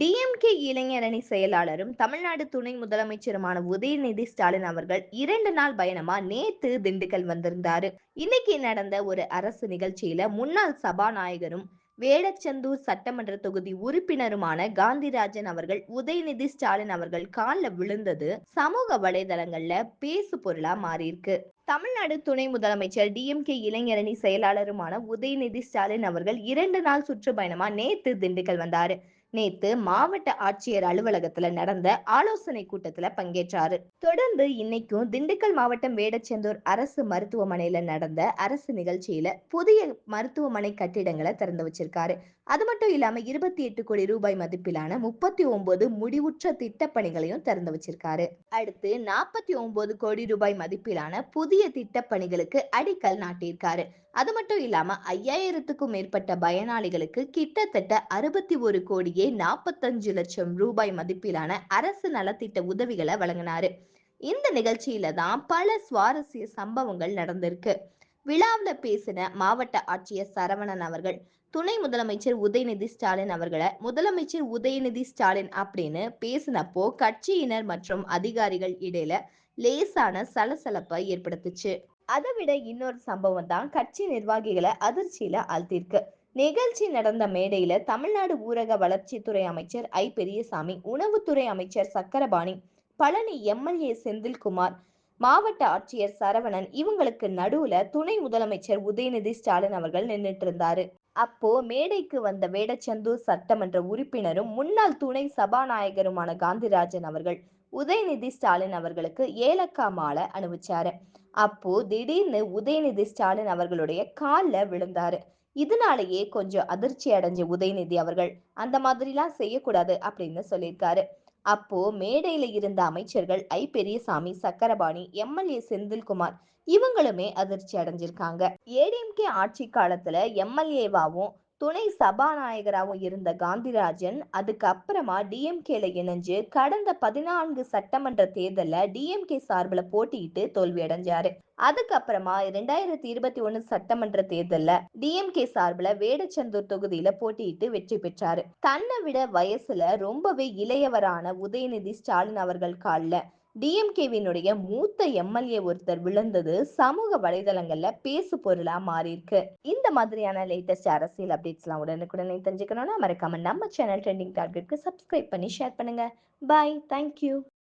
DMK இளைஞரணி செயலாளரும் தமிழ்நாடு துணை முதலமைச்சருமான உதயநிதி ஸ்டாலின் அவர்கள் இரண்டு நாள் பயணமா நேத்து திண்டுக்கல் வந்திருந்தாரு. இன்னைக்கு நடந்த ஒரு அரசு நிகழ்ச்சியில முன்னாள் சபாநாயகரும் வேடச்சந்தூர் சட்டமன்ற தொகுதி உறுப்பினருமான காந்திராஜன் அவர்கள் உதயநிதி ஸ்டாலின் அவர்கள் காலில் விழுந்தது சமூக வலைதளங்கள்ல பேசு பொருளா மாறியிருக்கு. தமிழ்நாடு துணை முதலமைச்சர் டிஎம்கே இளைஞரணி செயலாளருமான உதயநிதி ஸ்டாலின் அவர்கள் இரண்டு நாள் சுற்றுப்பயணமா நேத்து திண்டுக்கல் வந்தாரு. நேத்து மாவட்ட ஆட்சியர் அலுவலகத்துல நடந்த ஆலோசனை கூட்டத்துல பங்கேற்றாரு. தொடர்ந்து இன்னைக்கும் திண்டுக்கல் மாவட்டம் வேடச்செந்தூர் அரசு மருத்துவமனையில நடந்த அரசு நிகழ்ச்சியில புதிய மருத்துவமனை கட்டிடங்களை திறந்து வச்சிருக்காரு. அது மட்டும் இல்லாம இருபத்தி எட்டு கோடி ரூபாய் மதிப்பிலான முப்பத்தி ஒன்பது முடிவுற்ற திட்டப்பணிகளையும் திறந்து வச்சிருக்காரு. அடுத்து நாற்பத்தி ஒன்பது கோடி ரூபாய் மதிப்பிலான புதிய திட்டப்பணிகளுக்கு அடிக்கல் நாட்டியிருக்காரு. அது மட்டும் இல்லாம ஐயாயிரத்துக்கும் மேற்பட்ட பயனாளிகளுக்கு கிட்டத்தட்ட அறுபத்தி ஒரு கோடியே நாற்பத்தஞ்சு லட்சம் ரூபாய் மதிப்பிலான அரசு நலத்திட்ட உதவிகளை வழங்கினாரு. இந்த நிகழ்ச்சியில தான் பல சுவாரஸ்ய சம்பவங்கள் நடந்திருக்கு. விழாவில் பேசின மாவட்ட ஆட்சியர் சரவணன் அவர்கள் துணை முதலமைச்சர் உதயநிதி ஸ்டாலின் அவர்களை முதலமைச்சர் உதயநிதி ஸ்டாலின் அப்படின்னு பேசினப்போ கட்சியினர் மற்றும் அதிகாரிகள் இடையில லேசான சலசலப்பை ஏற்படுத்துச்சு. அதை விட இன்னொரு சம்பவம் தான் கட்சி நிர்வாகிகளை அதிர்ச்சியில ஆழ்த்திருக்கு நிகழ்ச்சி நடந்த மேடையில தமிழ்நாடு ஊரக வளர்ச்சித்துறை அமைச்சர் ஐ. பெரியசாமி உணவுத்துறை அமைச்சர் சக்கரபாணி பழனி எம்எல்ஏ செந்தில்குமார் மாவட்ட ஆட்சியர் சரவணன் இவங்களுக்கு நடுவுல துணை முதலமைச்சர் உதயநிதி ஸ்டாலின் அவர்கள் நின்றுட்டு இருந்தாரு அப்போ மேடைக்கு வந்த வேடச்சந்தூர் சட்டமன்ற உறுப்பினரும் முன்னாள் துணை சபாநாயகருமான காந்திராஜன் அவர்கள் உதயநிதி ஸ்டாலின் அவர்களுக்கு ஏலக்கா மாலை அனுபவிச்சாரு அப்போ திடீர்னு உதயநிதி ஸ்டாலின் அவர்களுடைய காலில் விழுந்தாரு. இதனாலேயே கொஞ்சம் அதிர்ச்சி அடைஞ்ச உதயநிதி அவர்கள் அந்த மாதிரிலாம் செய்யக்கூடாது அப்படின்னு சொல்லியிருக்காரு. அப்போ மேடையில இருந்த அமைச்சர்கள் ஐ. பெரியசாமி சக்கரபாணி எம்எல்ஏ செந்தில்குமார் இவங்களுமே அதிர்ச்சி அடைஞ்சிருக்காங்க. ஏடிஎம்கே ஆட்சி காலத்துல எம்எல்ஏவாவும் துணை சபாநாயகராகவும் இருந்த காந்திராஜன் அதுக்கப்புறமா டிஎம்கேல இணைஞ்சு கடந்த பதினான்கு சட்டமன்ற தேர்தல்ல டிஎம்கே சார்பில் போட்டியிட்டு தோல்வி அடைஞ்சாரு அதுக்கப்புறமா இரண்டாயிரத்தி இருபத்தி ஒண்ணு சட்டமன்ற தேர்தலில் டிஎம்கே சார்பில் வேடச்சந்தூர் தொகுதியில போட்டியிட்டு வெற்றி பெற்றாரு. தன்னை விட வயசுல ரொம்பவே இளையவரான உதயநிதி ஸ்டாலின் அவர்கள் காலில் டிஎம்கேவினுடைய மூத்த எம்எல்ஏ ஒருத்தர் விழுந்தது சமூக வலைதளங்கள்ல பேசு பொருளா மாறி இருக்கு இந்த மாதிரியான லேட்டஸ்ட் அரசியல் அப்டேட்ஸ்லாம் உடனுக்குடனே தெரிஞ்சுக்கணும்னா மறக்காம நம்ம சேனல் ட்ரெண்டிங் டார்கெட்க்கு சப்ஸ்கிரைப் பண்ணி ஷேர் பண்ணுங்க. Bye thank you